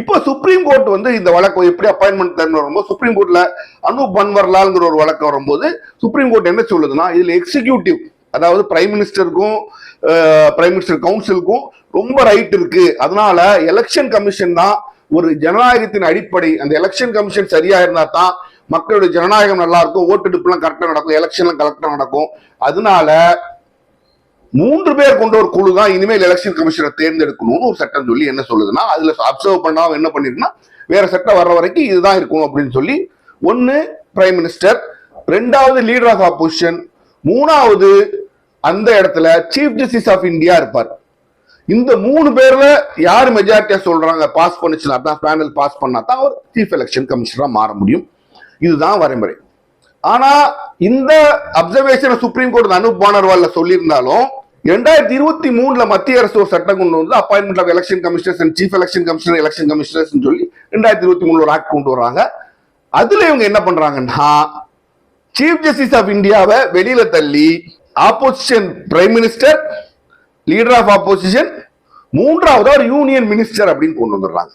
இப்போ supreme court வந்து இந்த வழக்கு எப்படி அப்பாயின்மெண்ட் தரணும் வரும்போது சுப்ரீம் கோர்ட்ல அனூப் பன்வர்லால்ங்கிற ஒரு வழக்கு வரும்போது சுப்ரீம் கோர்ட் என்ன சொல்லுதுன்னா இதுல எக்ஸிகியூட்டிவ் அதாவது பிரைம் மினிஸ்டருக்கும் பிரைம் மினிஸ்டர் கவுன்சிலுக்கும் ரொம்ப ரைட் இருக்கு. அதனால எலெக்ஷன் கமிஷன் தான் ஒரு ஜனநாயகத்தின் அடிப்படை. அந்த எலெக்ஷன் கமிஷன் சரியா இருந்தா தான் மக்களுடைய ஜனநாயகம் நல்லா இருக்கும். ஓட்டெடுப்புலாம் கரெக்டா நடக்கும். எலெக்ஷன்லாம் கரெக்டா நடக்கும். அதனால மூன்று பேர் கொண்ட ஒரு குழு தான் இனிமேல் எலெக்ஷன் கமிஷனை தேர்ந்தெடுக்கணும்னு ஒரு சட்டம் சொல்லி என்ன சொல்லுதுன்னா அதுல அப்சர்வ் பண்ணாம என்ன பண்ணிருக்குன்னா வேற சட்டம் வர்ற வரைக்கும் இதுதான் இருக்கணும் அப்படின்னு சொல்லி ஒன்னு பிரைம் மினிஸ்டர் ரெண்டாவது லீடர் ஆஃப் ஆப்போசிஷன் மூணாவது அந்த இடத்துல சீஃப் ஜஸ்டிஸ் ஆஃப் இந்தியா இருப்பார். இந்த மூணு பேர்ல யார் மெஜாரிட்டியா சொல்றாங்க பாஸ் பண்ணுச்சுன்னா தான் பேனல் பாஸ் பண்ணா தான் அவர் சீஃப் எலெக்ஷன் கமிஷனரா மாற முடியும். இதுதான் வரைமுறை. ஆனா இந்த அப்சர்வேஷனை சுப்ரீம் கோர்ட் அனூப் பானர்வால்ல சொல்லியிருந்தாலும் ரெண்டாயிரத்தி இருபத்தி மூணுல மத்திய அரசு ஒரு சட்டம் கொண்டு வந்து appointment of election commissioners and chief election commissioner election commissioners சொல்லி ரெண்டாயிரத்தி இருபத்தி மூணுல ஒரு ஆக்ட் கொண்டு வர்றாங்க. அதுல இவங்க என்ன பண்றாங்கன்னா சீஃப் ஜஸ்டிஸ் ஆஃப் இந்தியாவை வெளியில தள்ளி opposition prime minister leader of opposition மூன்றாவது ஒரு யூனியன் மினிஸ்டர் அப்படின்னு கொண்டு வந்துடுறாங்க.